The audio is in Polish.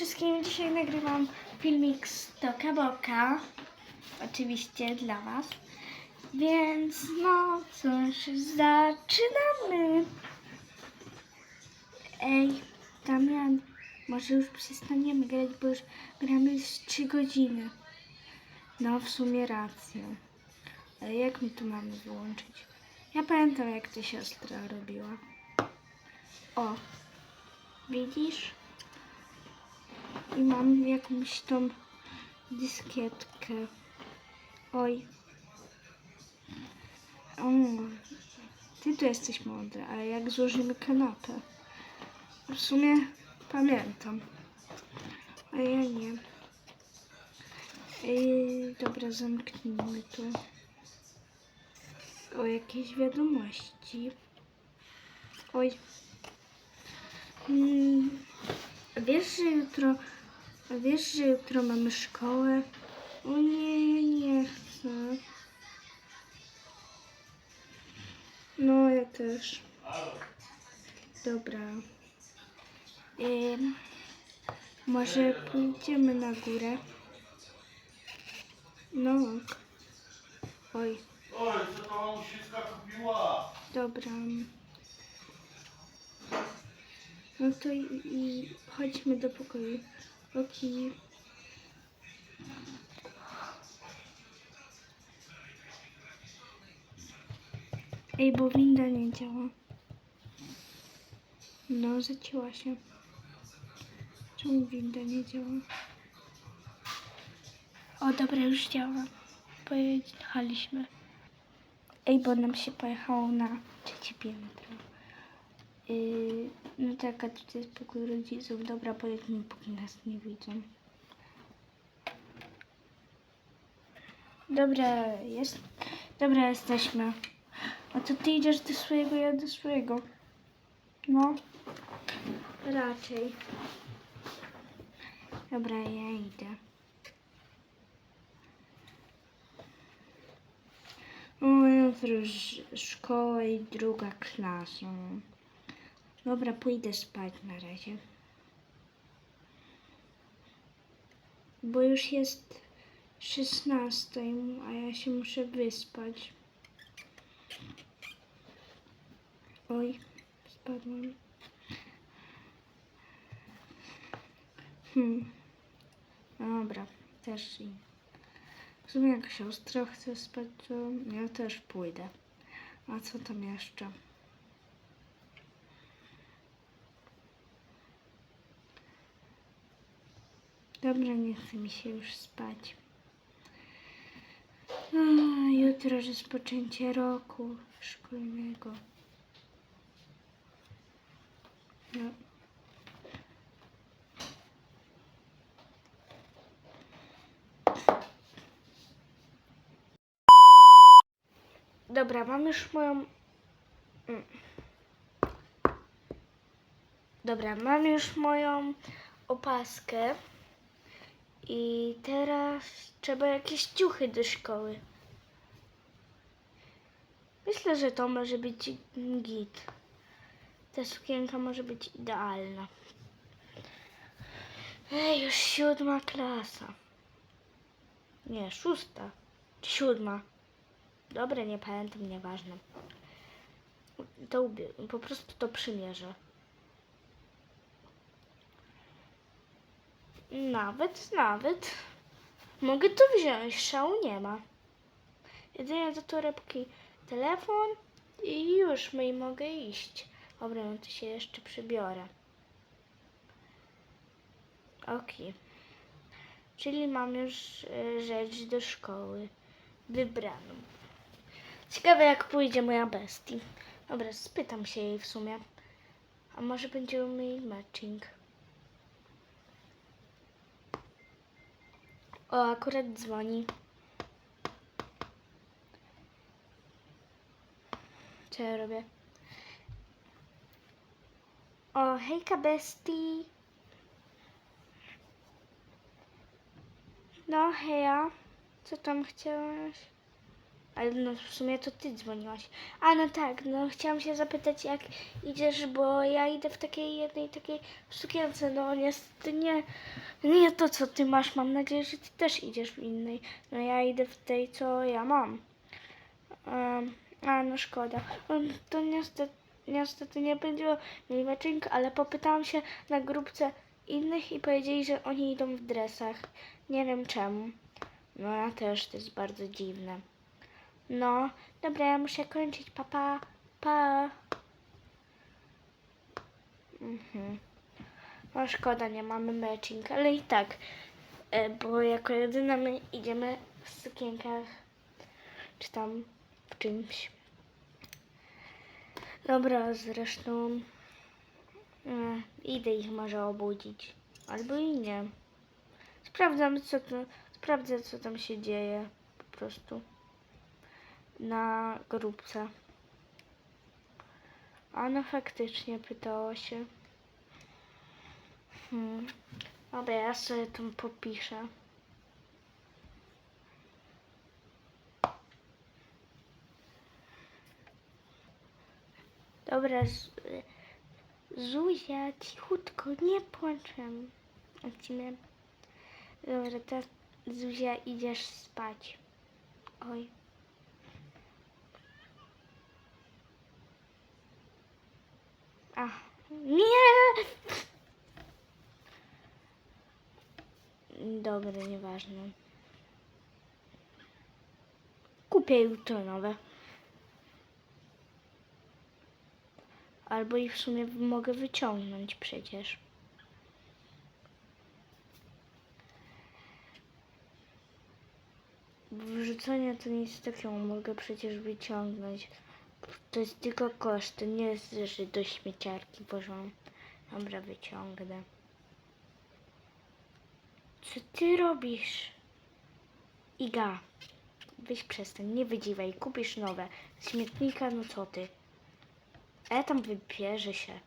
wszystkim. Dzisiaj nagrywam filmik z Toka Boka. Oczywiście dla Was. Więc no cóż, zaczynamy. Ej, Damian, może już przestaniemy grać, bo już gramy z 3 godziny. No, w sumie rację. Ale jak my tu mamy wyłączyć? Ja pamiętam, jak to siostra robiła. O, widzisz? I mam jakąś tą dyskietkę. Oj. O, ty tu jesteś mądra, ale jak złożymy kanapę? W sumie pamiętam. A ja nie. Ej, dobra, zamknijmy tu. O, jakieś wiadomości. Oj. Mm, wiesz, że jutro... Wiesz, że jutro mamy szkołę? O nie, nie chcę. No, ja też. Dobra. Może pójdziemy na górę? No. Oj. Oj, co to mamusiska kupiła? Dobra. No to i, i chodźmy do pokoju. Oki. Ej, bo winda nie działa. No, zacięła się. Czemu winda nie działa? O, dobra, już działa. Pojechaliśmy. Ej, bo nam się pojechało na trzecie piętro. Yy, no tak, a tutaj jest pokój rodziców. Dobra, pojedźmy, póki nas nie widzą. Dobra, jest. Dobra, jesteśmy. A to ty idziesz do swojego, ja do swojego. No. Raczej. Dobra, ja idę. Jutro już szkoła i druga klasa. Dobra, pójdę spać na razie. Bo już jest 16, a ja się muszę wyspać. Oj, spadłam. Hmm. Dobra, też i. W sumie jak siostra chce spać, to ja też pójdę. A co tam jeszcze? Dobra, nie chce mi się już spać. A, jutro rozpoczęcie roku szkolnego. No. Dobra, mam już moją. Mm. Dobra, mam już moją opaskę. I teraz trzeba jakieś ciuchy do szkoły. Myślę, że to może być git. Ta sukienka może być idealna. Ej, już siódma klasa. Nie, szósta. Siódma. Dobre, nie pamiętam, nieważne. To po prostu to przymierzę. Nawet, nawet. Mogę to wziąć, szału nie ma. Jedynie do torebki telefon i już my mogę iść. Dobra, no to się jeszcze przybiorę. Okej. Czyli mam już e, rzecz do szkoły wybraną. Ciekawe jak pójdzie moja bestii. Dobra, spytam się jej w sumie. A może będziemy mieli matching. O, akurat dzwoni. Co ja robię? O, hejka bestii. No, heja. Co tam chciałaś? Ale no w sumie to ty dzwoniłaś. A no tak, no chciałam się zapytać jak idziesz, bo ja idę w takiej jednej takiej sukience, no niestety nie, nie to co ty masz, mam nadzieję, że ty też idziesz w innej. No ja idę w tej co ja mam. Em, a no szkoda. Um, to niestety, niestety nie będzie mieli matching, ale popytałam się na grupce innych i powiedzieli, że oni idą w dresach. Nie wiem czemu. No ja też, to jest bardzo dziwne. No, dobra, ja muszę kończyć. Pa, pa, pa. Mhm. No szkoda, nie mamy matching, ale i tak, e, bo jako jedyna my idziemy w sukienkach, czy tam w czymś. Dobra, zresztą e, idę ich może obudzić, albo i nie. Sprawdzam, co to, sprawdzę, co tam się dzieje, po prostu na grupce. A no faktycznie pytała się. Hmm. Dobra, ja sobie tam popiszę. Dobra, Zuzia, cichutko, nie płaczem. Odcinę. Dobra, teraz Zuzia idziesz spać. Oj. Ach, nie! Dobra, nieważne. Kupię jutro nowe. Albo i w sumie mogę wyciągnąć przecież. Wrzucenie to nic takiego, mogę przecież wyciągnąć. To jest tylko koszt, to nie jest, że do śmieciarki włożą. Dobra, wyciągnę. Co ty robisz? Iga, weź przestań, nie wydziwaj, kupisz nowe. Śmietnika, no co ty? E tam wybierze się.